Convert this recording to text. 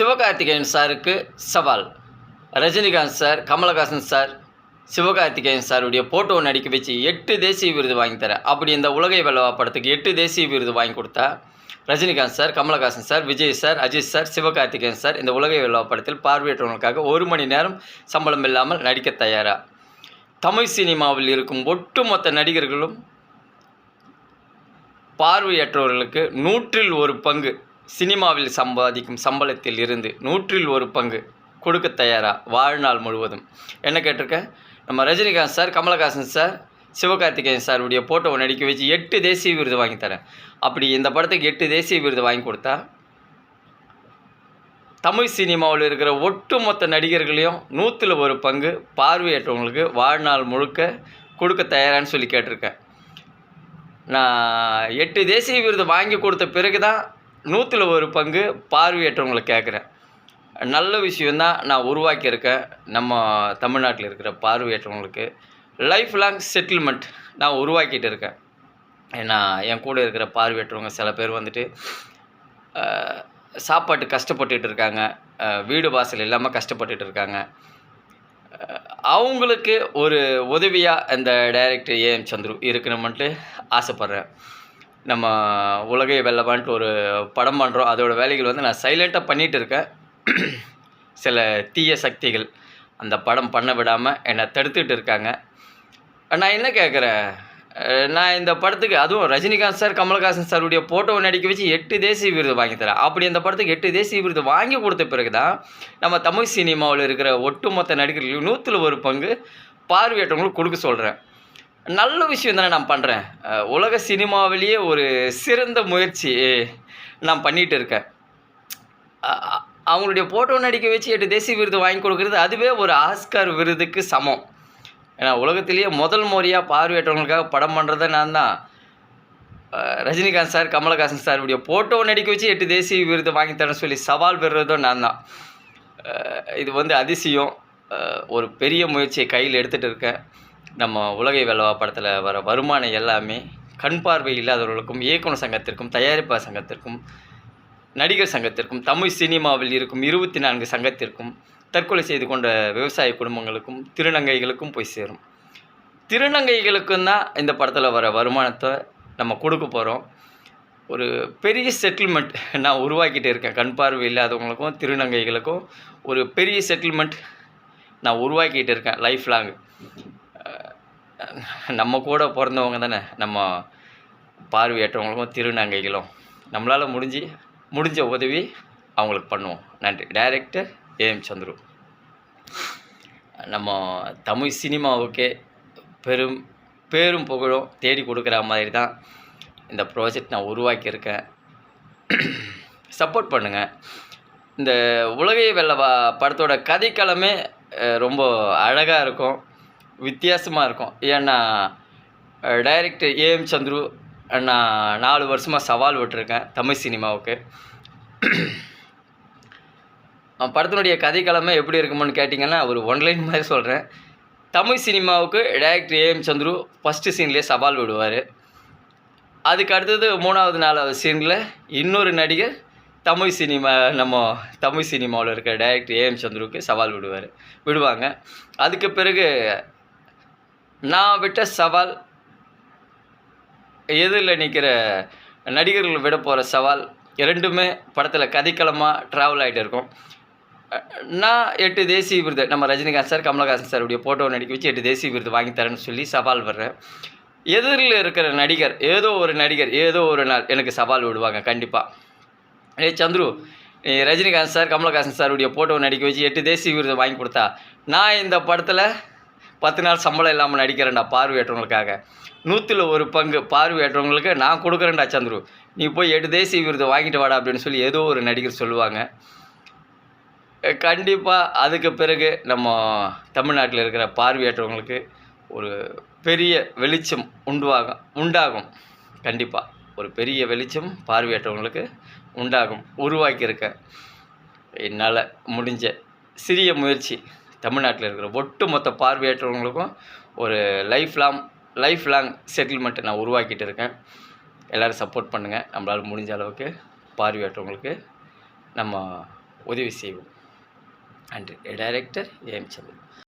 சிவகார்த்திகேயன் சாருக்கு சவால். Rajinikanth sir Kamal Haasan sir Sivakarthikeyan சாருடைய போட்டோ நடிக்க வச்சு எட்டு தேசிய விருது வாங்கி தரேன் அப்படி இந்த உலகை வல்லவா படத்துக்கு எட்டு தேசிய விருது வாங்கி கொடுத்தா Rajinikanth sir Kamal Haasan sir Vijay sir Ajith sir Sivakarthikeyan sir இந்த உலகை வல்லவா படத்தில் பார்வையற்றவர்களுக்காக ஒரு மணி நேரம் சம்பளம் இல்லாமல் நடிக்க தயாரா? தமிழ் சினிமாவில் இருக்கும் ஒட்டுமொத்த நடிகர்களும் பார்வையற்றவர்களுக்கு நூற்றில் ஒரு பங்கு சினிமாவில் சம்பாதிக்கும் சம்பளத்தில் இருந்து நூற்றில் ஒரு பங்கு கொடுக்க தயாரா வாழ்நாள் முழுவதும். என்ன கேட்டிருக்கேன் நம்ம ரஜினிகாந்த் சார் கமலஹாசன் சார் சிவகார்த்திகேயன் சாருடைய போட்டோவை நடிக்க வச்சு எட்டு தேசிய விருது வாங்கி தரேன். அப்படி இந்த படத்துக்கு எட்டு தேசிய விருது வாங்கி கொடுத்தா தமிழ் சினிமாவில் இருக்கிற ஒட்டுமொத்த நடிகர்களையும் நூற்றில் ஒரு பங்கு பார்வையற்றவங்களுக்கு வாழ்நாள் முழுக்க கொடுக்க தயாரான்னு சொல்லி கேட்டிருக்கேன். நான் எட்டு தேசிய விருது வாங்கி கொடுத்த பிறகு தான் நூற்றில் ஒரு பங்கு பார்வையற்றவங்களை கேட்குறேன் நல்ல விஷயந்தான் நான் உருவாக்கியிருக்கேன் நம்ம தமிழ்நாட்டில் இருக்கிற பார்வையற்றவங்களுக்கு. லைஃப் லாங் செட்டில்மெண்ட் நான் உருவாக்கிட்டு இருக்கேன். ஏன்னா என் கூட இருக்கிற பார்வையற்றவங்க சில பேர் வந்துட்டு சாப்பாட்டு கஷ்டப்பட்டுட்டு இருக்காங்க. வீடு வாசல் இல்லாமல் கஷ்டப்பட்டுட்டு இருக்காங்க. அவங்களுக்கு ஒரு உதவியாக இந்த டைரக்டர் ஏஎம் சந்துரு இருக்கணும்ன்ட்டு ஆசைப்பட்றேன். நம்ம உலகை வெல்லவான்ட்டு ஒரு படம் பண்ணுறோம் அதோட வேலைகள் வந்து நான் சைலண்ட்டாக பண்ணிகிட்டு இருக்கேன் சில தீய சக்திகள் அந்த படம் பண்ண விடாமல் என்னை தடுத்துக்கிட்டு இருக்காங்க. நான் என்ன கேட்குறேன் நான் இந்த படத்துக்கு அதுவும் ரஜினிகாந்த் சார் கமல்ஹாசன் சாருடைய ஃபோட்டோவை நடிக்க வச்சு எட்டு தேசிய விருது வாங்கி தரேன். அப்படி அந்த படத்துக்கு எட்டு தேசிய விருது வாங்கி கொடுத்த பிறகு தான் நம்ம தமிழ் சினிமாவில் இருக்கிற ஒட்டுமொத்த நடிகர்களுக்கு நூற்றில் ஒரு பங்கு பார்வையற்றவங்களுக்கு கொடுக்க சொல்கிறேன் நல்ல விஷயம் தானே நான் பண்ணுறேன் உலக சினிமாவிலேயே ஒரு சிறந்த முயற்சி நான் பண்ணிகிட்டு இருக்கேன். அவங்களுடைய போட்டோ நடிக்க வச்சு எட்டு தேசிய விருது வாங்கி கொடுக்குறது அதுவே ஒரு ஆஸ்கார் விருதுக்கு சமம். ஏன்னா உலகத்திலேயே முதல் முறையாக பார்வையற்றவங்களுக்காக படம் பண்ணுறத நான் தான். ரஜினிகாந்த் சார் கமலஹாசன் சாருடைய போட்டோ நடிக்க வச்சு எட்டு தேசிய விருது வாங்கி தரேன்னு சொல்லி சவால் பெறுறதும் நான் தான். இது வந்து அதிசயம். ஒரு பெரிய முயற்சியை கையில் எடுத்துகிட்டு இருக்கேன். நம்ம உலகை வெல்லவா படத்தில் வர வருமானம் எல்லாமே கண் பார்வை இல்லாதவர்களுக்கும் இயக்குனர் சங்கத்திற்கும் தயாரிப்பாளர் சங்கத்திற்கும் நடிகர் சங்கத்திற்கும் தமிழ் சினிமாவில் இருக்கும் இருபத்தி நான்கு சங்கத்திற்கும் தற்கொலை செய்து கொண்ட விவசாய குடும்பங்களுக்கும் திருநங்கைகளுக்கும் போய் சேரும். திருநங்கைகளுக்கும் தான் இந்த படத்தில் வர வருமானத்தை நம்ம கொடுக்க போகிறோம் ஒரு பெரிய செட்டில்மெண்ட் நான் உருவாக்கிட்டு இருக்கேன். கண் பார்வை இல்லாதவங்களுக்கும் திருநங்கைகளுக்கும் ஒரு பெரிய செட்டில்மெண்ட் நான் உருவாக்கிட்டு இருக்கேன் லைஃப் லாங் நம்ம கூட பிறந்தவங்க தானே. நம்ம பார்வையற்றவங்களுக்கும் திருநங்கைகளும். நம்மளால் முடிஞ்சு முடிஞ்ச உதவி அவங்களுக்கு பண்ணுவோம். நன்றி. Director A M Chandru. நம்ம தமிழ் சினிமாவுக்கே பெரும் பேரும் புகழும் தேடி கொடுக்குற மாதிரி தான் இந்த ப்ராஜெக்ட் நான் உருவாக்கியிருக்கேன். சப்போர்ட் பண்ணுங்கள் இந்த உலகை வெள்ளவா படத்தோட கதைக்களமே ரொம்ப அழகாக இருக்கும். வித்தியாசமாக இருக்கும். ஏன்னா டைரக்டர் ஏஎம் சந்துரு நான் நாலு வருஷமாக சவால் விட்டுருக்கேன் தமிழ் சினிமாவுக்கு. படத்தினுடைய கதைக்களமே எப்படி இருக்கும்னு கேட்டிங்கன்னா ஒரு ஒன்லைன் மாதிரி சொல்கிறேன் தமிழ் சினிமாவுக்கு டைரக்டர் ஏஎம் சந்துரு ஃபஸ்ட்டு சீன்லேயே சவால் விடுவார். அதுக்கு அடுத்தது மூணாவது நாலாவது சீனில் இன்னொரு நடிகர் தமிழ் சினிமா நம்ம தமிழ் சினிமாவில் இருக்கிற டைரக்டர் ஏஎம் சந்துருக்கு சவால் விடுவார். விடுவாங்க. அதுக்கு பிறகு நான் விட்ட சவால் எதிரில் நிற்கிற நடிகர்கள் விட போகிற சவால் இரண்டுமே படத்தில் கதைக்களமாக ட்ராவல் ஆகிட்டு இருக்கும். நான் எட்டு தேசிய விருது நம்ம ரஜினிகாந்த் சார் கமலஹாசன் சாருடைய ஃபோட்டோ நடிக்க வச்சு எட்டு தேசிய விருது வாங்கி தரேன்னு சொல்லி சவால் வர்றேன். எதிரில் இருக்கிற நடிகர் ஏதோ ஒரு நடிகர் ஏதோ ஒரு நாள் எனக்கு சவால் விடுவாங்க கண்டிப்பாக ஏ சந்துரு நீ ரஜினிகாந்த் சார் கமலஹாசன் சாருடைய ஃபோட்டோ நடிக்க வச்சு எட்டு தேசிய விருது வாங்கி கொடுத்தா நான் இந்த படத்தில் பத்து நாள் சம்பளம் இல்லாமல் நடிக்கிறேன்டா பார்வையற்றவங்களுக்காக. நூற்றில் ஒரு பங்கு பார்வையற்றவங்களுக்கு நான் கொடுக்குறேன்டா சந்துரு. நீ போய் எட்டு தேசிய விருது வாங்கிட்டு வாடா அப்படின்னு சொல்லி ஏதோ ஒரு நடிகர் சொல்லுவாங்க. கண்டிப்பாக அதுக்கு பிறகு நம்ம தமிழ்நாட்டில் இருக்கிற பார்வையற்றவங்களுக்கு ஒரு பெரிய வெளிச்சம் உண்டுவாகும் உண்டாகும். கண்டிப்பாக ஒரு பெரிய வெளிச்சம் பார்வையற்றவங்களுக்கு உண்டாகும் உருவாக்கியிருக்கேன் என்னால் முடிஞ்ச சிறிய முயற்சி தமிழ்நாட்டில் இருக்கிற ஒட்டு மொத்த பார்வையற்றவங்களுக்கும் ஒரு லைஃப் லாங் லைஃப் லாங் செட்டில்மெண்ட்டை நான் உருவாக்கிட்டு இருக்கேன். எல்லோரும் சப்போர்ட் பண்ணுங்கள் நம்மளால் முடிஞ்ச அளவுக்கு பார்வையற்றவங்களுக்கு நம்ம உதவி செய்வோம். நன்றி டைரக்டர் ஏஎம் சந்திரன்